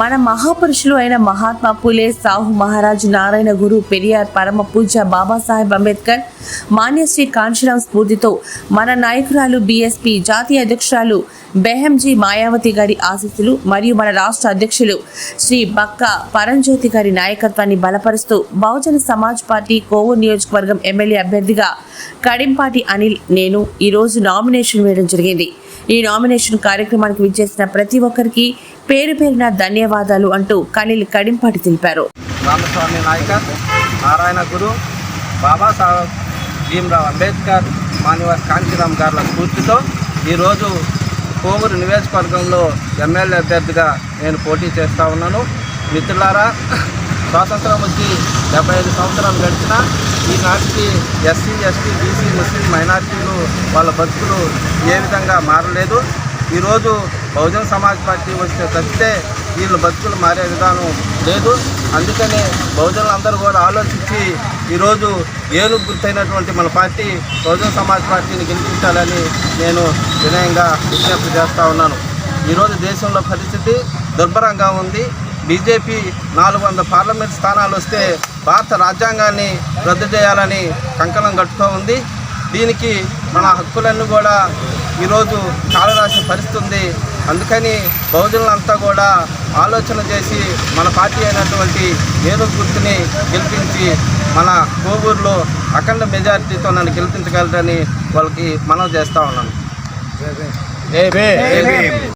మన మహాపురుషులు అయిన మహాత్మా పులే సాహు మహారాజు నారాయణ గురు పెరియార్ పరమ పూజ బాబాసాహెబ్ అంబేద్కర్ మాన్యశ్రీ కాంశీరామ్ స్ఫూర్తితో మన నాయకురాలు బీఎస్పీ జాతీయ అధ్యక్షురాలు బెహంజీ మాయావతి గారి ఆశీస్సులు మరియు మన రాష్ట్ర అధ్యక్షులు శ్రీ బక్క పరంజ్యోతి గారి నాయకత్వాన్ని బలపరుస్తూ బహుజన సమాజ్ పార్టీ కోవూరు నియోజకవర్గం ఎమ్మెల్యే అభ్యర్థిగా కడింపాటి అనిల్ నేను ఈరోజు నామినేషన్ వేయడం జరిగింది. ఈ నామినేషన్ కార్యక్రమానికి విచ్చేసిన ప్రతి ఒక్కరికి పేరు పేరున ధన్యవాదాలు అంటూ కనిల్ కడింపాటి తెలిపారు. రామస్వామి నాయక నారాయణ గురు బాబాసాహెబ్ భీమ్రావ్ అంబేద్కర్ మాన్యవర్ కాంతిరామ్ గారుల స్ఫూర్తితో ఈరోజు కోవూరు నియోజకవర్గంలో ఎమ్మెల్యే అభ్యర్థిగా నేను పోటీ చేస్తూ ఉన్నాను. మిత్రులారా స్వాతంత్రం వచ్చి డెబ్బై ఐదు సంవత్సరాలు గడిచిన ఈనాటికి ఎస్సీ ఎస్టీ బీసీ ముస్లిం మైనార్టీలు వాళ్ళ బతుకులు ఏ విధంగా మారలేదు. ఈరోజు బహుజన్ సమాజ్ పార్టీ వస్తే తప్పితే వీళ్ళ బతుకులు మారే విధానం లేదు. అందుకనే బహుజనులందరూ కూడా ఆలోచించి ఈరోజు ఏలు గుర్తైనటువంటి మన పార్టీ బహుజన్ సమాజ్ పార్టీని గెలిపించాలని నేను వినయంగా విజ్ఞప్తి చేస్తూ ఉన్నాను. ఈరోజు దేశంలో పరిస్థితి దుర్భరంగా ఉంది. బీజేపీ నాలుగు వందల పార్లమెంట్ స్థానాలు వస్తే భారత రాజ్యాంగాన్ని రద్దు చేయాలని కంకణం కట్టుతూ ఉంది. దీనికి మన హక్కులన్నీ కూడా ఈరోజు కాలరాసిన పరిస్థితి ఉంది అందుకని బహుజనులంతా కూడా ఆలోచన చేసి మన పార్టీ అయినటువంటి ఏదో గుర్తుని గెలిపించి మన కోవూరులో అఖండ మెజారిటీతో నన్ను గెలిపించగలరని వాళ్ళకి మనవి చేస్తూ ఉన్నాను.